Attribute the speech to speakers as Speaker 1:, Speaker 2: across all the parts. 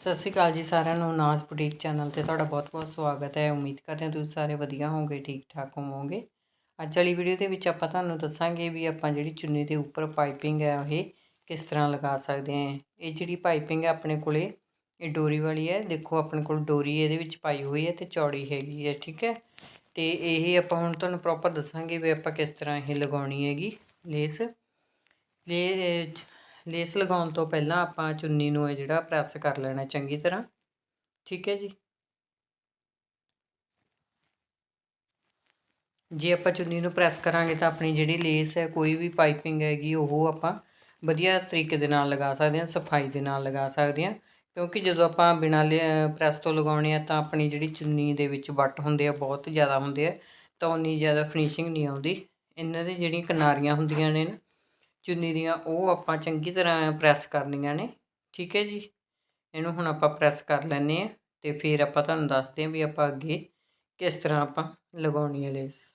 Speaker 1: ਸਤਿ ਸ਼੍ਰੀ ਅਕਾਲ ਜੀ ਸਾਰਿਆਂ ਨੂੰ, ਨਾਜ਼ ਬੁਟੀਕ ਚੈਨਲ ਤੇ ਤੁਹਾਡਾ ਬਹੁਤ-ਬਹੁਤ ਸਵਾਗਤ ਹੈ। ਉਮੀਦ ਕਰਦੇ ਹਾਂ ਤੁਸੀਂ ਸਾਰੇ ਵਧੀਆ ਹੋਵੋਗੇ ਠੀਕ-ਠਾਕ ਹੋਵੋਗੇ। ਅੱਜ ਵਾਲੀ ਵੀਡੀਓ ਦੇ ਵਿੱਚ ਆਪਾਂ ਤੁਹਾਨੂੰ ਦੱਸਾਂਗੇ ਵੀ ਆਪਾਂ ਜਿਹੜੀ ਚੁੰਨੀ ਦੇ ਉੱਪਰ ਪਾਈਪਿੰਗ ਹੈ ਇਹ ਕਿਸ ਤਰ੍ਹਾਂ ਲਗਾ ਸਕਦੇ ਹਾਂ। ਇਹ ਜਿਹੜੀ ਪਾਈਪਿੰਗ ਹੈ ਆਪਣੇ ਕੋਲੇ, ਇਹ ਡੋਰੀ ਵਾਲੀ ਹੈ। ਦੇਖੋ ਆਪਣੇ ਕੋਲ ਡੋਰੀ ਇਹਦੇ ਵਿੱਚ ਪਾਈ ਹੋਈ ਹੈ ਤੇ ਚੌੜੀ ਹੈਗੀ ਹੈ, ਠੀਕ ਹੈ। ਤੇ ਇਹ ਆਪਾਂ ਹੁਣ ਤੁਹਾਨੂੰ ਪ੍ਰੋਪਰ ਦੱਸਾਂਗੇ ਵੀ ਆਪਾਂ ਕਿਸ ਤਰ੍ਹਾਂ ਇਹ ਲਗਾਉਣੀ ਹੈਗੀ, ਲੇਸ। ਲੇ ਲੇਸ ਲਗਾਉਣ ਤੋਂ ਪਹਿਲਾਂ ਆਪਾਂ ਚੁੰਨੀ ਨੂੰ ਹੈ ਜਿਹੜਾ ਪ੍ਰੈਸ ਕਰ ਲੈਣਾ ਚੰਗੀ ਤਰ੍ਹਾਂ। ਠੀਕ ਹੈ ਜੀ। ਜੇ ਆਪਾਂ ਚੁੰਨੀ ਨੂੰ ਪ੍ਰੈਸ ਕਰਾਂਗੇ ਤਾਂ ਆਪਣੀ ਜਿਹੜੀ ਲੇਸ ਹੈ, ਕੋਈ ਵੀ ਪਾਈਪਿੰਗ ਹੈਗੀ, ਉਹ ਆਪਾਂ ਵਧੀਆ ਤਰੀਕੇ ਦੇ ਨਾਲ ਲਗਾ ਸਕਦੇ ਹਾਂ, ਸਫ਼ਾਈ ਦੇ ਨਾਲ ਲਗਾ ਸਕਦੇ ਹਾਂ। ਕਿਉਂਕਿ ਜਦੋਂ ਆਪਾਂ ਬਿਨਾਂ ਪ੍ਰੈਸ ਤੋਂ ਲਗਾਉਣੇ ਆ ਤਾਂ ਆਪਣੀ ਜਿਹੜੀ ਚੁੰਨੀ ਦੇ ਵਿੱਚ ਵੱਟ ਹੁੰਦੇ ਆ, ਬਹੁਤ ਜ਼ਿਆਦਾ ਹੁੰਦੇ ਆ, ਤਾਂ ਉਨੀ ਜ਼ਿਆਦਾ ਫਿਨਿਸ਼ਿੰਗ ਨਹੀਂ ਆਉਂਦੀ। ਇਹਨਾਂ ਦੀ ਜਿਹੜੀਆਂ ਕਿਨਾਰੀਆਂ ਹੁੰਦੀਆਂ ਨੇ ਨਾ ਚੁੰਨੀ ਦੀਆਂ ਉਹ ਆਪਾਂ ਚੰਗੀ ਤਰ੍ਹਾਂ ਪ੍ਰੈਸ ਕਰਨੀਆਂ ਨੇ, ਠੀਕ ਹੈ ਜੀ? ਇਹਨੂੰ ਹੁਣ ਆਪਾਂ ਪ੍ਰੈਸ ਕਰ ਲੈਨੇ ਆ ਤੇ ਫਿਰ ਆਪਾਂ ਤੁਹਾਨੂੰ ਦੱਸਦੇ ਹਾਂ ਵੀ ਆਪਾਂ ਅੱਗੇ ਕਿਸ ਤਰ੍ਹਾਂ ਆਪਾਂ ਲਗਾਉਣੀ ਹੈ ਲੇਸ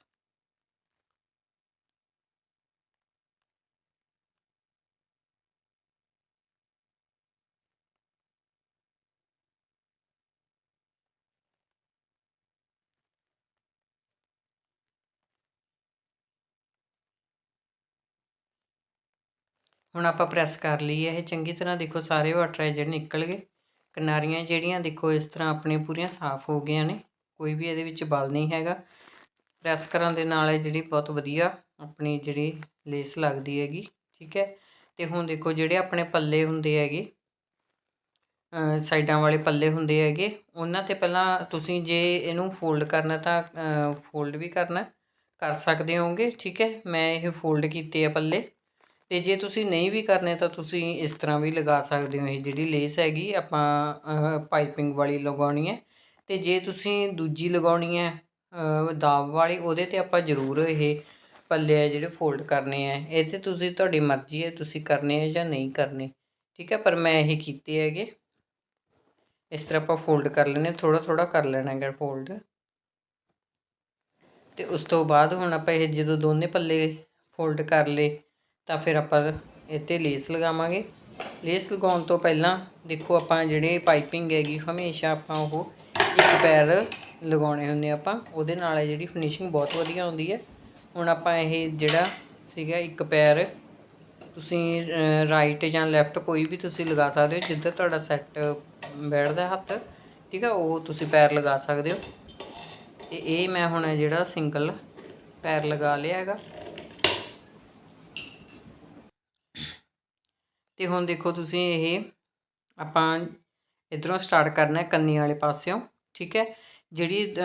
Speaker 1: ਹੁਣ ਆਪਾਂ ਪ੍ਰੈਸ ਕਰ ਲਈ ਹੈ ਇਹ। ਚੰਗੀ ਤਰ੍ਹਾਂ ਦੇਖੋ ਸਾਰੇ ਵਾਟਰ ਹੈ ਜਿਹੜੇ ਨਿਕਲ ਗਏ। ਕਿਨਾਰੀਆਂ ਜਿਹੜੀਆਂ ਦੇਖੋ ਇਸ ਤਰ੍ਹਾਂ ਆਪਣੀਆਂ ਪੂਰੀਆਂ ਸਾਫ਼ ਹੋ ਗਈਆਂ ਨੇ। ਕੋਈ ਵੀ ਇਹਦੇ ਵਿੱਚ ਬਲ ਨਹੀਂ ਹੈਗਾ। ਪ੍ਰੈਸ ਕਰਨ ਦੇ ਨਾਲ ਇਹ ਜਿਹੜੀ ਬਹੁਤ ਵਧੀਆ ਆਪਣੀ ਜਿਹੜੀ ਲੇਸ ਲੱਗਦੀ ਹੈਗੀ, ਠੀਕ ਹੈ। ਤੇ ਹੁਣ ਦੇਖੋ ਜਿਹੜੇ ਆਪਣੇ ਪੱਲੇ ਹੁੰਦੇ ਹੈਗੇ ਸਾਈਡਾਂ ਵਾਲੇ ਪੱਲੇ ਹੁੰਦੇ ਹੈਗੇ, ਉਹਨਾਂ ਤੇ ਪਹਿਲਾਂ ਤੁਸੀਂ ਜੇ ਇਹਨੂੰ ਫੋਲਡ ਕਰਨਾ ਤਾਂ ਫੋਲਡ ਵੀ ਕਰਨਾ, ਕਰ ਸਕਦੇ ਹੋਗੇ ਠੀਕ ਹੈ। ਮੈਂ ਇਹ ਫੋਲਡ ਕੀਤੇ ਆ ਪੱਲੇ। ਤੇ ਜੇ ਤੁਸੀਂ ਨਹੀਂ ਵੀ ਕਰਨੇ ਤਾਂ ਤੁਸੀਂ ਇਸ ਤਰ੍ਹਾਂ ਵੀ ਲਗਾ ਸਕਦੇ ਹੋ, ਇਹ ਜਿਹੜੀ ਲੇਸ ਹੈਗੀ ਆਪਾਂ ਪਾਈਪਿੰਗ ਵਾਲੀ ਲਗਾਉਣੀ ਹੈ। ਤੇ ਜੇ ਤੁਸੀਂ ਦੂਜੀ ਲਗਾਉਣੀ ਹੈ ਦਾਬ ਵਾਲੀ, ਉਹਦੇ ਤੇ ਆਪਾਂ ਜ਼ਰੂਰ ਇਹ ਪੱਲੇ ਆ ਜਿਹੜੇ ਫੋਲਡ ਕਰਨੇ ਆ। ਇਹ ਤੇ ਤੁਸੀਂ, ਤੁਹਾਡੀ ਮਰਜ਼ੀ ਹੈ, ਤੁਸੀਂ ਕਰਨੇ ਆ ਜਾਂ ਨਹੀਂ ਕਰਨੇ। ਠੀਕ ਹੈ, ਪਰ ਮੈਂ ਇਹ ਕੀਤੇ ਹੈਗੇ। ਇਸ ਤਰ੍ਹਾਂ ਆਪਾਂ ਫੋਲਡ ਕਰ ਲੈਣੇ ਥੋੜਾ ਥੋੜਾ ਕਰ ਲੈਣਾ ਹੈਗਾ ਫੋਲਡ ਤੇ ਉਸ ਤੋਂ ਬਾਅਦ ਹੁਣ ਆਪਾਂ ਇਹ ਜਦੋਂ ਦੋਨੇ ਪੱਲੇ ਫੋਲਡ ਕਰ ਲਏ ਤਾਂ ਫਿਰ ਆਪਾਂ ਇੱਥੇ ਲੇਸ ਲਗਾਵਾਂਗੇ। ਲੇਸ ਲਗਾਉਣ ਤੋਂ ਪਹਿਲਾਂ ਦੇਖੋ ਆਪਾਂ ਜਿਹੜੇ ਪਾਈਪਿੰਗ ਹੈਗੀ, ਹਮੇਸ਼ਾ ਆਪਾਂ ਉਹ ਇੱਕ ਪੈਰ ਲਗਾਉਣੇ ਹੁੰਦੇ ਆਪਾਂ। ਉਹਦੇ ਨਾਲ ਜਿਹੜੀ ਫਿਨਿਸ਼ਿੰਗ ਬਹੁਤ ਵਧੀਆ ਆਉਂਦੀ ਹੈ। ਹੁਣ ਆਪਾਂ ਇਹ ਜਿਹੜਾ ਸੀਗਾ ਇੱਕ ਪੈਰ, ਤੁਸੀਂ ਰਾਈਟ ਜਾਂ ਲੈਫਟ ਕੋਈ ਵੀ ਤੁਸੀਂ ਲਗਾ ਸਕਦੇ ਹੋ ਜਿੱਧਰ ਤੁਹਾਡਾ ਸੈੱਟ ਬੈਠਦਾ ਹੱਥ, ਠੀਕ ਆ, ਉਹ ਤੁਸੀਂ ਪੈਰ ਲਗਾ ਸਕਦੇ ਹੋ। ਤੇ ਇਹ ਮੈਂ ਹੁਣ ਜਿਹੜਾ ਸਿੰਗਲ ਪੈਰ ਲਗਾ ਲਿਆ ਹੈਗਾ। ਤੇ ਹੁਣ ਦੇਖੋ ਤੁਸੀਂ ਇਹ ਆਪਾਂ ਇਧਰੋਂ ਸਟਾਰਟ ਕਰਨਾ ਹੈ ਕੰਨੀ ਵਾਲੇ ਪਾਸਿਓਂ, ਠੀਕ ਹੈ? ਜਿਹੜੀ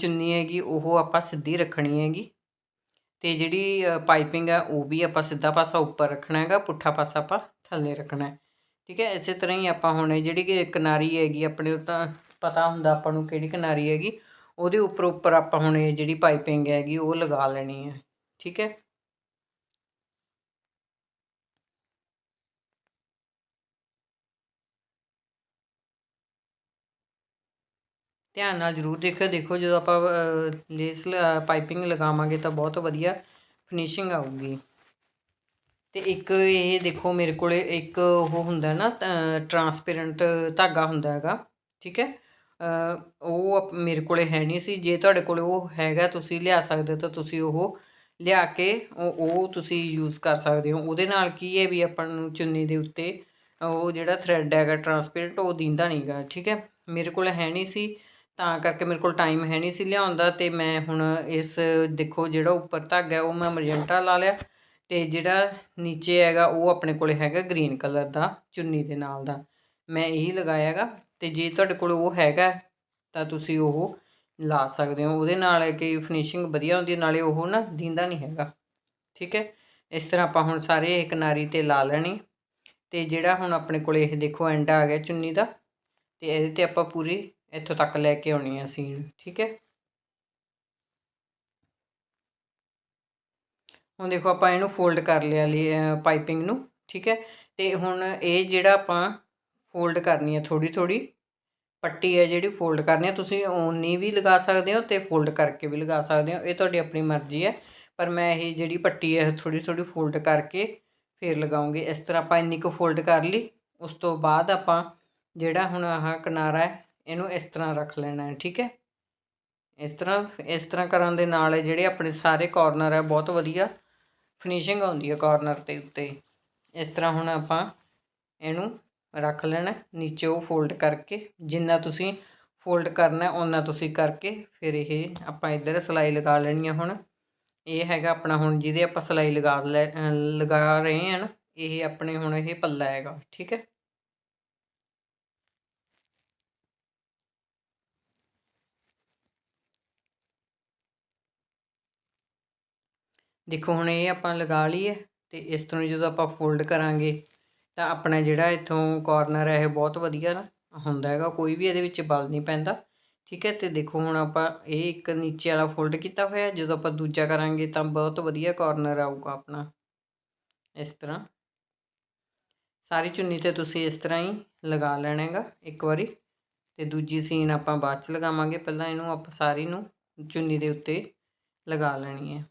Speaker 1: ਚੁੰਨੀ ਹੈਗੀ ਉਹ ਆਪਾਂ ਸਿੱਧੀ ਰੱਖਣੀ ਹੈਗੀ ਤੇ ਜਿਹੜੀ ਪਾਈਪਿੰਗ ਹੈ ਉਹ ਵੀ ਆਪਾਂ ਸਿੱਧਾ ਪਾਸਾ ਉੱਪਰ ਰੱਖਣਾ ਹੈਗਾ, ਪੁੱਠਾ ਪਾਸਾ ਆਪਾਂ ਥੱਲੇ ਰੱਖਣਾ ਹੈ, ਠੀਕ ਹੈ? ਇਸੇ ਤਰ੍ਹਾਂ ਹੀ ਆਪਾਂ ਹੁਣ ਜਿਹੜੀ ਕਿ ਕਿਨਾਰੀ ਹੈਗੀ, ਆਪਣੇ ਉਹ ਤਾਂ ਪਤਾ ਹੁੰਦਾ ਆਪਾਂ ਨੂੰ ਕਿਹੜੀ ਕਿਨਾਰੀ ਹੈਗੀ, ਉਹਦੇ ਉੱਪਰ ਉੱਪਰ ਆਪਾਂ ਹੁਣ ਇਹ ਜਿਹੜੀ ਪਾਈਪਿੰਗ ਹੈਗੀ ਉਹ ਲਗਾ ਲੈਣੀ ਹੈ, ਠੀਕ ਹੈ? ਧਿਆਨ ਨਾਲ ਜ਼ਰੂਰ ਦੇਖਿਓ ਦੇਖੋ ਜਦੋਂ ਆਪਾਂ ਲੇਸ ਪਾਈਪਿੰਗ ਲਗਾਵਾਂਗੇ ਤਾਂ ਬਹੁਤ ਵਧੀਆ ਫਿਨਿਸ਼ਿੰਗ ਆਊਗੀ। ਤੇ ਇੱਕ ਇਹ ਦੇਖੋ ਮੇਰੇ ਕੋਲੇ ਇੱਕ ਉਹ ਹੁੰਦਾ ਨਾ ਟਰਾਂਸਪੇਰੈਂਟ ਧਾਗਾ ਹੁੰਦਾ ਹੈਗਾ, ਠੀਕ ਹੈ? ਉਹ ਮੇਰੇ ਕੋਲੇ ਹੈ ਨਹੀਂ ਸੀ, ਜੇ ਤੁਹਾਡੇ ਕੋਲੇ ਉਹ ਹੈਗਾ, ਤੁਸੀਂ ਲਿਆ ਸਕਦੇ ਤਾਂ ਤੁਸੀਂ ਉਹ ਲਿਆ ਕੇ ਉਹ ਤੁਸੀਂ ਯੂਜ਼ ਕਰ ਸਕਦੇ ਹੋ। ਉਹਦੇ ਨਾਲ ਕੀ ਹੈ ਵੀ ਆਪਾਂ ਨੂੰ ਚੁੰਨੀ ਦੇ ਉੱਤੇ ਉਹ ਜਿਹੜਾ ਥ੍ਰੈਡ ਹੈਗਾ ਟਰਾਂਸਪੇਰੈਂਟ ਉਹ ਦਿੰਦਾ ਨਹੀਂਗਾ ਠੀਕ ਹੈ? ਮੇਰੇ ਕੋਲ ਹੈ ਨਹੀਂ ਸੀ ਤਾਂ ਕਰਕੇ ਮੇਰੇ ਕੋਲ ਟਾਈਮ ਹੈ ਨਹੀਂ ਸੀ ਲਿਆਉਣ ਦਾ ਤੇ ਮੈਂ ਹੁਣ ਇਸ, ਦੇਖੋ ਜਿਹੜਾ ਉੱਪਰ ਧਾਗਾ ਉਹ ਮੈਂ ਮਰਜੈਂਟਾ ਲਾ ਲਿਆ ਤੇ ਜਿਹੜਾ ਨੀਚੇ ਹੈਗਾ, ਉਹ ਆਪਣੇ ਕੋਲੇ ਹੈਗਾ ਗ੍ਰੀਨ ਕਲਰ ਦਾ, ਚੁੰਨੀ ਦੇ ਨਾਲ ਦਾ। ਮੈਂ ਇਹੀ ਲਗਾਇਆਗਾ ਤੇ ਜੇ ਤੁਹਾਡੇ ਕੋਲ ਉਹ ਹੈਗਾ, ਤਾਂ ਤੁਸੀਂ ਉਹ ਲਾ ਸਕਦੇ ਹੋ। ਉਹਦੇ ਨਾਲ ਕਿ ਫਿਨਿਸ਼ਿੰਗ ਵਧੀਆ ਹੁੰਦੀ ਨਾਲੇ ਉਹ ਨਾ ਦਿੰਦਾ ਨਹੀਂ ਹੈਗਾ। ਠੀਕ ਹੈ? ਇਸ ਤਰ੍ਹਾਂ ਆਪਾਂ ਹੁਣ ਸਾਰੇ ਇੱਕ ਨਾਰੀ ਤੇ ਲਾ ਲੈਣੀ ਤੇ ਜਿਹੜਾ ਹੁਣ ਆਪਣੇ ਕੋਲ ਇਹ ਦੇਖੋ ਐਂਡ ਆ ਗਿਆ ਚੁੰਨੀ ਦਾ ਤੇ ਇਹਦੇ ਤੇ ਆਪਾਂ ਪੂਰੀ ਇੱਥੋਂ ਤੱਕ ਲੈ ਕੇ ਆਉਣੀ ਹੈ ਸੀਨ ਠੀਕ ਹੈ? ਹੁਣ ਦੇਖੋ ਆਪਾਂ ਇਹਨੂੰ ਫੋਲਡ ਕਰ ਲਿਆ ਲਈ ਪਾਈਪਿੰਗ ਨੂੰ, ਠੀਕ ਹੈ? ਤੇ ਹੁਣ ਇਹ ਜਿਹੜਾ ਆਪਾਂ ਫੋਲਡ ਕਰਨੀ ਹੈ ਥੋੜੀ ਥੋੜੀ ਪੱਟੀ ਹੈ ਜਿਹੜੀ ਫੋਲਡ ਕਰਨੀ ਹੈ ਤੁਸੀਂ ਓਨੀ ਵੀ ਲਗਾ ਸਕਦੇ ਹੋ ਤੇ ਫੋਲਡ ਕਰਕੇ ਵੀ ਲਗਾ ਸਕਦੇ ਹੋ, ਇਹ ਤੁਹਾਡੀ ਆਪਣੀ ਮਰਜ਼ੀ ਹੈ। ਪਰ ਮੈਂ ਇਹ ਜਿਹੜੀ ਪੱਟੀ ਹੈ ਥੋੜੀ ਥੋੜੀ ਫੋਲਡ ਕਰਕੇ ਫੇਰ ਲਗਾਉਂਗੀ। ਇਸ ਤਰ੍ਹਾਂ ਆਪਾਂ ਇੰਨੀ ਕੁ ਫੋਲਡ ਕਰ ਲਈ, ਉਸ ਤੋਂ ਬਾਅਦ ਆਪਾਂ ਜਿਹੜਾ ਹੁਣ ਆਹ ਕਿਨਾਰਾ ਹੈ ਇਹਨੂੰ ਇਸ ਤਰ੍ਹਾਂ ਰੱਖ ਲੈਣਾ ਹੈ, ਠੀਕ ਹੈ? ਇਸ ਤਰ੍ਹਾਂ ਇਸ ਤਰ੍ਹਾਂ ਕਰਨ ਦੇ ਨਾਲ ਜਿਹੜੇ ਆਪਣੇ ਸਾਰੇ ਕਾਰਨਰ ਹੈ, ਬਹੁਤ ਵਧੀਆ ਫਿਨਿਸ਼ਿੰਗ ਆਉਂਦੀ ਹੈ ਕਾਰਨਰ ਤੇ ਉੱਤੇ। ਇਸ ਤਰ੍ਹਾਂ ਹੁਣ ਆਪਾਂ ਇਹਨੂੰ ਰੱਖ ਲੈਣਾ ਨੀਚੇ ਉਹ ਫੋਲਡ ਕਰਕੇ, ਜਿੰਨਾ ਤੁਸੀਂ ਫੋਲਡ ਕਰਨਾ ਉਹਨਾਂ ਤੁਸੀਂ ਕਰਕੇ ਫਿਰ ਇਹ ਆਪਾਂ ਇੱਧਰ ਸਿਲਾਈ ਲਗਾ ਲੈਣੀ ਆ ਹੁਣ। ਇਹ ਹੈਗਾ ਆਪਣਾ ਹੁਣ ਜਿਹਦੇ ਆਪਾਂ ਸਿਲਾਈ ਲਗਾ ਲੈ ਲਗਾ ਰਹੇ ਹਾਂ ਇਹ ਆਪਣੇ ਹੁਣ ਇਹ ਪੱਲਾ ਹੈਗਾ, ਠੀਕ ਹੈ? ਦੇਖੋ, ਹੁਣ ਇਹ ਆਪਾਂ ਲਗਾ ਲਈਏ ਹੈ ਤੇ ਇਸ ਤਰ੍ਹਾਂ ਜਦੋਂ ਆਪਾਂ ਫੋਲਡ ਕਰਾਂਗੇ ਤਾਂ ਆਪਣਾ ਜਿਹੜਾ ਇੱਥੋਂ ਕਾਰਨਰ ਹੈ, ਇਹ ਬਹੁਤ ਵਧੀਆ ਹੁੰਦਾ ਹੈਗਾ, ਕੋਈ ਵੀ ਇਹਦੇ ਵਿੱਚ ਬਲ ਨਹੀਂ ਪੈਂਦਾ। ਠੀਕ ਹੈ, ਤੇ ਦੇਖੋ, ਹੁਣ ਆਪਾਂ ਇਹ ਇੱਕ ਨੀਚੇ ਵਾਲਾ ਫੋਲਡ ਕੀਤਾ ਹੋਇਆ, ਜਦੋਂ ਆਪਾਂ ਦੂਜਾ ਕਰਾਂਗੇ ਤਾਂ ਬਹੁਤ ਵਧੀਆ ਕਾਰਨਰ ਆਊਗਾ ਆਪਣਾ। ਇਸ ਤਰ੍ਹਾਂ। ਸਾਰੀ ਚੁੰਨੀ ਤੇ ਤੁਸੀਂ ਇਸ ਤਰ੍ਹਾਂ ਹੀ ਲਗਾ ਲੈਣਾਗਾ ਇੱਕ ਵਾਰੀ। ਤੇ ਦੂਜੀ ਸੀਨ ਆਪਾਂ ਬਾਅਦ ਚ ਲਗਾਵਾਂਗੇ, ਪਹਿਲਾਂ ਇਹਨੂੰ ਆਪਾਂ ਸਾਰੀ ਨੂੰ ਚੁੰਨੀ ਦੇ ਉੱਤੇ ਲਗਾ ਲੈਣੀ ਹੈ।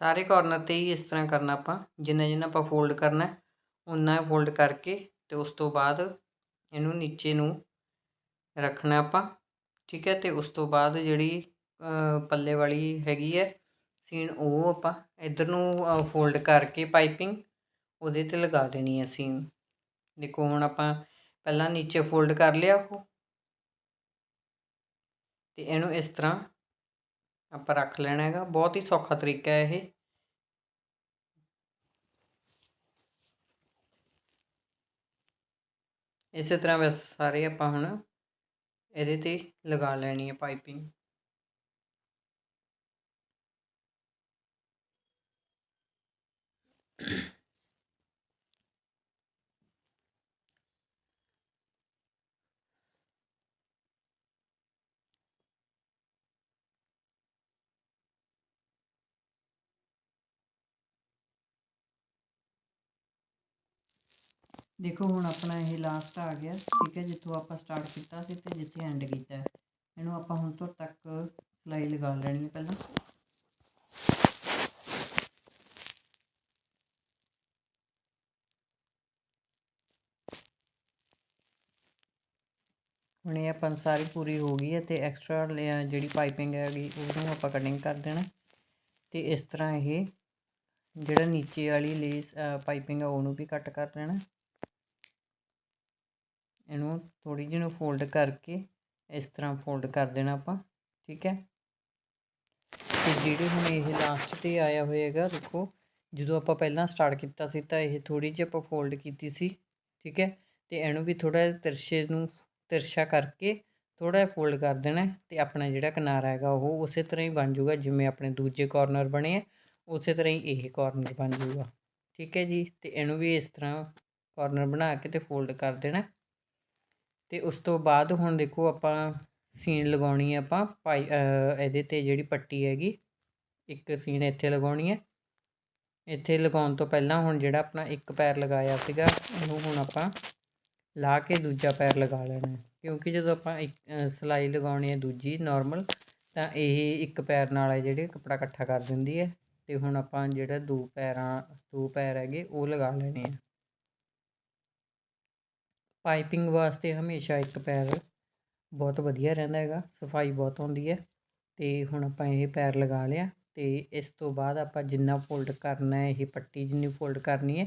Speaker 1: ਸਾਰੇ ਕਾਰਨਰ ਤੇ ਹੀ ਇਸ ਤਰ੍ਹਾਂ ਕਰਨਾ ਆਪਾਂ, ਜਿੰਨਾ ਜਿੰਨਾ ਆਪਾਂ ਫੋਲਡ ਕਰਨਾ ਉਨਾ ਫੋਲਡ ਕਰਕੇ ਤੇ ਉਸ ਤੋਂ ਬਾਅਦ ਇਹਨੂੰ ਨੀਚੇ ਨੂੰ ਰੱਖਣਾ ਆਪਾਂ, ਠੀਕ ਹੈ, ਤੇ ਉਸ ਤੋਂ ਬਾਅਦ ਜਿਹੜੀ ਪੱਲੇ ਵਾਲੀ ਹੈਗੀ ਹੈ ਸੀਨ, ਉਹ ਆਪਾਂ ਇਧਰ ਨੂੰ ਫੋਲਡ ਕਰਕੇ ਪਾਈਪਿੰਗ ਉਹਦੇ ਤੇ ਲਗਾ ਦੇਣੀ ਹੈ ਸੀਨ। ਦੇਖੋ ਹੁਣ ਆਪਾਂ ਪਹਿਲਾਂ ਨੀਚੇ ਫੋਲਡ ਕਰ ਲਿਆ ਉਹ, ਤੇ ਇਹਨੂੰ ਇਸ ਤਰ੍ਹਾਂ ਆਪਾਂ ਰੱਖ ਲੈਣਾ ਹੈਗਾ ਬਹੁਤ ਹੀ ਸੌਖਾ ਤਰੀਕਾ ਹੈ ਇਹ ਇਸੇ ਤਰ੍ਹਾਂ ਬਸ ਸਾਰੇ ਆਪਾਂ ਹੁਣ ਇਹਦੇ ਤੇ ਲਗਾ ਲੈਣੀ ਹੈ ਪਾਈਪਿੰਗ ਦੇਖੋ, ਹੁਣ ਆਪਣਾ ਇਹ ਲਾਸਟ ਆ ਗਿਆ। ਠੀਕ ਹੈ, ਜਿੱਥੋਂ ਆਪਾਂ ਸਟਾਰਟ ਕੀਤਾ ਸੀ ਤੇ ਜਿੱਥੇ ਐਂਡ ਕੀਤਾ। ਇਹਨੂੰ ਆਪਾਂ ਹੁਣ ਤੋਂ ਤੱਕ ਸਲਾਈ ਲਗਾ ਲੈਣੀ ਹੈ ਪਹਿਲਾਂ। ਹੁਣ ਇਹ ਆਪਾਂ ਸਾਰੀ ਪੂਰੀ ਹੋ ਗਈ ਹੈ ਤੇ ਐਕਸਟਰਾ ਜਿਹੜੀ ਪਾਈਪਿੰਗ ਹੈਗੀ, ਉਹਨੂੰ ਆਪਾਂ ਕਟਿੰਗ ਕਰ ਦੇਣਾ। ਤੇ ਇਸ ਤਰ੍ਹਾਂ ਇਹ ਜਿਹੜਾ ਨੀਚੇ ਵਾਲੀ ਲੇਸ ਪਾਈਪਿੰਗ ਆ, ਉਹਨੂੰ ਵੀ ਕੱਟ ਕਰ ਲੈਣਾ ਇਹਨੂੰ ਥੋੜੀ ਜਿਹੀ ਨੂੰ ਫੋਲਡ ਕਰਕੇ ਇਸ ਤਰ੍ਹਾਂ ਫੋਲਡ ਕਰ ਦੇਣਾ ਆਪਾਂ, ਠੀਕ ਹੈ? ਤੇ ਜਿਹੜੇ ਹੁਣ ਇਹ ਲਾਸਟ ਤੇ ਆਇਆ ਹੋਏਗਾ ਦੇਖੋ ਜਦੋਂ ਆਪਾਂ ਪਹਿਲਾਂ ਸਟਾਰਟ ਕੀਤਾ ਸੀ ਤਾਂ ਇਹ ਥੋੜੀ ਜਿਹੀ ਆਪਾਂ ਫੋਲਡ ਕੀਤੀ ਸੀ, ਠੀਕ ਹੈ? ਤੇ ਇਹਨੂੰ ਵੀ ਥੋੜਾ ਜਿਹਾ ਤਿਰਛੇ ਨੂੰ, ਤਿਰਛਾ ਕਰਕੇ ਥੋੜਾ ਜਿਹਾ ਫੋਲਡ ਕਰ ਦੇਣਾ ਤੇ ਆਪਣਾ ਜਿਹੜਾ ਕਿਨਾਰਾ ਹੈਗਾ ਉਹ ਉਸੇ ਤਰ੍ਹਾਂ ਹੀ ਬਣ ਜਾਊਗਾ, ਜਿਵੇਂ ਆਪਣੇ ਦੂਜੇ ਕਾਰਨਰ ਬਣੇ ਆ, ਉਸੇ ਤਰ੍ਹਾਂ ਹੀ ਇਹ ਕਾਰਨਰ ਬਣ ਜਾਊਗਾ, ਠੀਕ ਹੈ ਜੀ? ਤੇ ਇਹਨੂੰ ਵੀ ਇਸ ਤਰ੍ਹਾਂ ਕਾਰਨਰ ਬਣਾ ਕੇ ਤੇ ਫੋਲਡ ਕਰ ਦੇਣਾ ਅਤੇ ਉਸ ਤੋਂ ਬਾਅਦ ਹੁਣ ਦੇਖੋ ਆਪਾਂ ਸੀਨ ਲਗਾਉਣੀ ਹੈ ਆਪਾਂ ਪਾਈ ਇਹਦੇ ਤੇ ਜਿਹੜੀ ਪੱਟੀ ਹੈਗੀ, ਇੱਕ ਸੀਨ ਇੱਥੇ ਲਗਾਉਣੀ ਹੈ। ਇੱਥੇ ਲਗਾਉਣ ਤੋਂ ਪਹਿਲਾਂ ਹੁਣ ਜਿਹੜਾ ਆਪਣਾ ਇੱਕ ਪੈਰ ਲਗਾਇਆ ਸੀਗਾ, ਉਹਨੂੰ ਹੁਣ ਆਪਾਂ ਲਾ ਕੇ ਦੂਜਾ ਪੈਰ ਲਗਾ ਲੈਣਾ ਕਿਉਂਕਿ ਜਦੋਂ ਆਪਾਂ ਇੱਕ ਸਿਲਾਈ ਲਗਾਉਣੀ ਹੈ ਦੂਜੀ ਨਾਰਮਲ ਤਾਂ ਇਹ ਇੱਕ ਪੈਰ ਨਾਲ ਹੈ ਜਿਹੜੇ ਕੱਪੜਾ ਇਕੱਠਾ ਕਰ ਦਿੰਦੀ ਹੈ। ਅਤੇ ਹੁਣ ਆਪਾਂ ਜਿਹੜਾ ਦੋ ਪੈਰਾਂ, ਦੋ ਪੈਰ ਹੈਗੇ, ਉਹ ਲਗਾ ਲੈਣੇ ਆ। ਪਾਈਪਿੰਗ ਵਾਸਤੇ ਹਮੇਸ਼ਾ ਇੱਕ ਪੈਰ ਬਹੁਤ ਵਧੀਆ ਰਹਿੰਦਾ ਹੈਗਾ, ਸਫ਼ਾਈ ਬਹੁਤ ਹੁੰਦੀ ਹੈ ਅਤੇ ਹੁਣ ਆਪਾਂ ਇਹ ਪੈਰ ਲਗਾ ਲਿਆ ਅਤੇ ਇਸ ਤੋਂ ਬਾਅਦ ਆਪਾਂ ਜਿੰਨਾ ਫੋਲਡ ਕਰਨਾ ਹੈ, ਇਹ ਪੱਟੀ ਜਿੰਨੀ ਫੋਲਡ ਕਰਨੀ ਹੈ,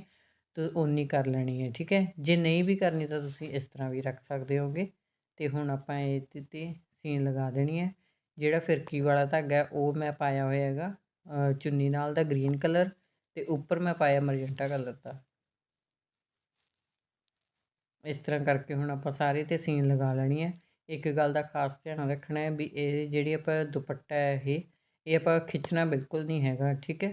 Speaker 1: ਤੇ ਓਨੀ ਕਰ ਲੈਣੀ ਹੈ, ਠੀਕ ਹੈ? ਜੇ ਨਹੀਂ ਵੀ ਕਰਨੀ ਤਾਂ ਤੁਸੀਂ ਇਸ ਤਰ੍ਹਾਂ ਵੀ ਰੱਖ ਸਕਦੇ ਹੋਗੇ ਅਤੇ ਹੁਣ ਆਪਾਂ ਇਹਦੇ ਤੇ ਸੀਨ ਲਗਾ ਦੇਣੀ ਹੈ। ਜਿਹੜਾ ਫਿਰਕੀ ਵਾਲਾ ਧਾਗਾ ਉਹ ਮੈਂ ਪਾਇਆ ਹੋਇਆ ਹੈਗਾ ਚੁੰਨੀ ਨਾਲ ਦਾ ਗ੍ਰੀਨ ਕਲਰ ਅਤੇ ਉੱਪਰ ਮੈਂ ਪਾਇਆ ਮਰਜੈਂਟਾ ਕਲਰ ਦਾ। ਇਸ ਤਰ੍ਹਾਂ ਕਰਕੇ ਹੁਣ ਆਪਾਂ ਸਾਰੇ ਤੇ ਸੀਨ ਲਗਾ ਲੈਣੀ ਹੈ। ਇੱਕ ਗੱਲ ਦਾ ਖਾਸ ਧਿਆਨ ਰੱਖਣਾ ਹੈ ਵੀ ਇਹ ਜਿਹੜੀ ਆਪਾਂ ਦੁਪੱਟਾ ਹੈ ਇਹ ਇਹ ਆਪਾਂ ਖਿੱਚਣਾ ਬਿਲਕੁਲ ਨਹੀਂ ਹੈਗਾ, ਠੀਕ ਹੈ?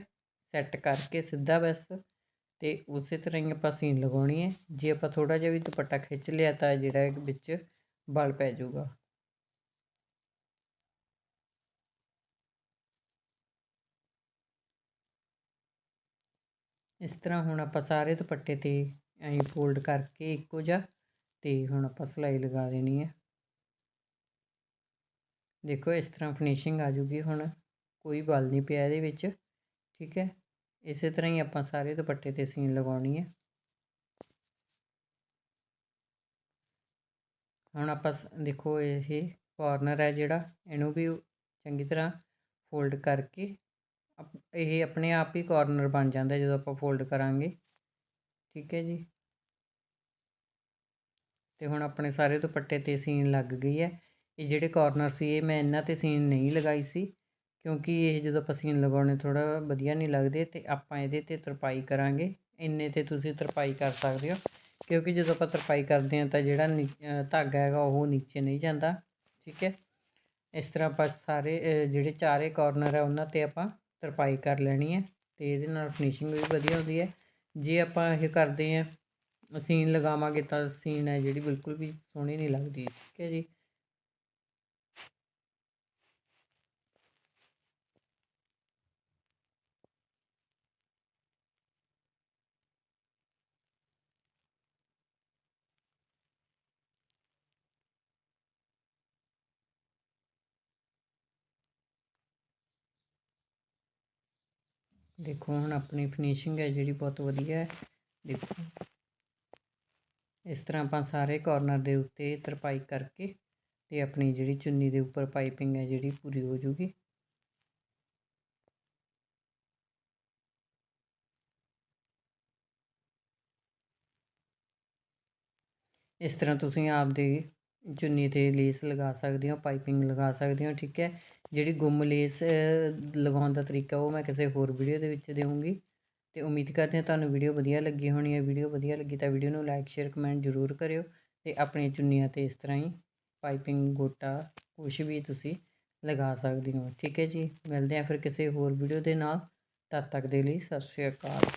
Speaker 1: ਸੈੱਟ ਕਰਕੇ ਸਿੱਧਾ ਬਸ ਅਤੇ ਉਸੇ ਤਰ੍ਹਾਂ ਹੀ ਆਪਾਂ ਸੀਨ ਲਗਾਉਣੀ ਹੈ। ਜੇ ਆਪਾਂ ਥੋੜ੍ਹਾ ਜਿਹਾ ਵੀ ਦੁਪੱਟਾ ਖਿੱਚ ਲਿਆ ਤਾਂ ਜਿਹੜਾ ਵਿੱਚ ਬਲ ਪੈ ਜਾਊਗਾ। ਇਸ ਤਰ੍ਹਾਂ ਹੁਣ ਆਪਾਂ ਸਾਰੇ ਦੁਪੱਟੇ ਤੇ ਐਂ ਫੋਲਡ ਕਰਕੇ ਇੱਕੋ ਜਿਹਾ ਤੇ ਹੁਣ ਆਪਾਂ ਸਿਲਾਈ ਲਗਾ ਦੇਣੀ ਹੈ ਦੇਖੋ ਇਸ ਤਰ੍ਹਾਂ ਫਿਨਿਸ਼ਿੰਗ ਆ ਜੂਗੀ ਹੁਣ, ਕੋਈ ਬਲ ਨਹੀਂ ਪਿਆ ਇਹਦੇ ਵਿੱਚ, ਠੀਕ ਹੈ? ਇਸੇ ਤਰ੍ਹਾਂ ਹੀ ਆਪਾਂ ਸਾਰੇ ਦੁਪੱਟੇ ਤੇ ਸੀਨ ਲਗਾਉਣੀ ਹੈ ਹੁਣ ਆਪਾਂ ਦੇਖੋ ਇਹ ਕਾਰਨਰ ਹੈ ਜਿਹੜਾ, ਇਹਨੂੰ ਵੀ ਚੰਗੀ ਤਰ੍ਹਾਂ ਫੋਲਡ ਕਰਕੇ ਇਹ ਆਪਣੇ ਆਪ ਹੀ ਕਾਰਨਰ ਬਣ ਜਾਂਦਾ ਜਦੋਂ ਆਪਾਂ ਫੋਲਡ ਕਰਾਂਗੇ। ਠੀਕ ਹੈ ਜੀ। ਤੇ ਹੁਣ ਆਪਣੇ ਸਾਰੇ ਦੁਪੱਟੇ ਤੇ ਸੀਨ ਲੱਗ ਗਈ ਹੈ। ਇਹ ਜਿਹੜੇ ਕਾਰਨਰ ਸੀ, ਇਹ ਮੈਂ ਇਹਨਾਂ ਤੇ ਸੀਨ ਨਹੀਂ ਲਗਾਈ ਸੀ, ਕਿਉਂਕਿ ਇਹ ਜਦੋਂ ਆਪਾਂ ਸੀਨ ਲਗਾਉਣੇ ਥੋੜਾ ਵਧੀਆ ਨਹੀਂ ਲੱਗਦੇ ਤੇ ਆਪਾਂ ਇਹਦੇ ਤੇ ਤਰਪਾਈ ਕਰਾਂਗੇ। ਇੰਨੇ ਤੇ ਤੁਸੀਂ ਤਰਪਾਈ ਕਰ ਸਕਦੇ ਹੋ, ਕਿਉਂਕਿ ਜਦੋਂ ਆਪਾਂ ਤਰਪਾਈ ਕਰਦੇ ਹਾਂ ਤਾਂ ਜਿਹੜਾ ਧਾਗਾ ਹੈਗਾ ਉਹ ਨੀਚੇ ਨਹੀਂ ਜਾਂਦਾ, ਠੀਕ ਹੈ। ਇਸ ਤਰ੍ਹਾਂ ਆਪਾਂ ਸਾਰੇ ਜਿਹੜੇ ਚਾਰੇ ਕਾਰਨਰ ਹੈ ਉਹਨਾਂ ਤੇ ਆਪਾਂ ਤਰਪਾਈ ਕਰ ਲੈਣੀ ਹੈ ਤੇ ਇਹਦੇ ਨਾਲ ਫਿਨਿਸ਼ਿੰਗ ਵੀ ਵਧੀਆ ਹੁੰਦੀ ਹੈ। ਜੇ ਆਪਾਂ ਇਹ ਕਰਦੇ ਹਾਂ ਸੀਨ ਲਗਾਵਾਂਗੇ ਤਾਂ ਸੀਨ ਹੈ ਜਿਹੜੀ ਬਿਲਕੁਲ ਵੀ ਸੋਹਣੀ ਨਹੀਂ ਲੱਗਦੀ, ਠੀਕ ਹੈ ਜੀ? ਦੇਖੋ, ਹੁਣ ਆਪਣੀ ਫਿਨਿਸ਼ਿੰਗ ਹੈ ਜਿਹੜੀ ਬਹੁਤ ਵਧੀਆ ਹੈ। ਦੇਖੋ। ਇਸ ਤਰ੍ਹਾਂ ਆਪਾਂ ਸਾਰੇ ਕਾਰਨਰ ਦੇ ਉੱਤੇ ਤਰਪਾਈ ਕਰਕੇ ਤੇ ਆਪਣੀ ਜਿਹੜੀ ਚੁੰਨੀ ਦੇ ਉੱਪਰ ਪਾਈਪਿੰਗ ਹੈ ਜਿਹੜੀ ਪੂਰੀ ਹੋ ਜੂਗੀ। ਇਸ ਤਰ੍ਹਾਂ ਤੁਸੀਂ ਆਪਦੇ ਚੁੰਨੀ ਤੇ ਲੇਸ ਲਗਾ ਸਕਦੇ ਹੋ, ਪਾਈਪਿੰਗ ਲਗਾ ਸਕਦੇ ਹੋ, ਠੀਕ ਹੈ। ਜਿਹੜੀ ਗੁੰਮ ਲੇਸ ਲਗਾਉਣ ਦਾ ਤਰੀਕਾ ਉਹ ਮੈਂ ਕਿਸੇ ਹੋਰ ਵੀਡੀਓ ਦੇ ਵਿੱਚ ਦੇਵਾਂਗੀ। ਤੇ ਉਮੀਦ ਕਰਦੇ ਹਾਂ ਤੁਹਾਨੂੰ ਵੀਡੀਓ ਵਧੀਆ ਲੱਗੀ ਹੋਣੀ ਹੈ। ਵੀਡੀਓ ਵਧੀਆ ਲੱਗੀ ਤਾਂ ਵੀਡੀਓ ਨੂੰ ਲਾਈਕ, ਸ਼ੇਅਰ, ਕਮੈਂਟ ਜ਼ਰੂਰ ਕਰਿਓ ਤੇ ਆਪਣੀ ਚੁੰਨੀਆਂ ਤੇ ਇਸ ਤਰ੍ਹਾਂ ਹੀ ਪਾਈਪਿੰਗ, ਗੋਟਾ ਕੁਝ ਵੀ ਤੁਸੀਂ ਲਗਾ ਸਕਦੇ ਹੋ, ਠੀਕ ਹੈ ਜੀ। ਮਿਲਦੇ ਹਾਂ ਫਿਰ ਕਿਸੇ ਹੋਰ ਵੀਡੀਓ ਦੇ ਨਾਲ। ਤਦ ਤੱਕ ਦੇ ਲਈ ਸਤਿ ਸ਼੍ਰੀ ਅਕਾਲ।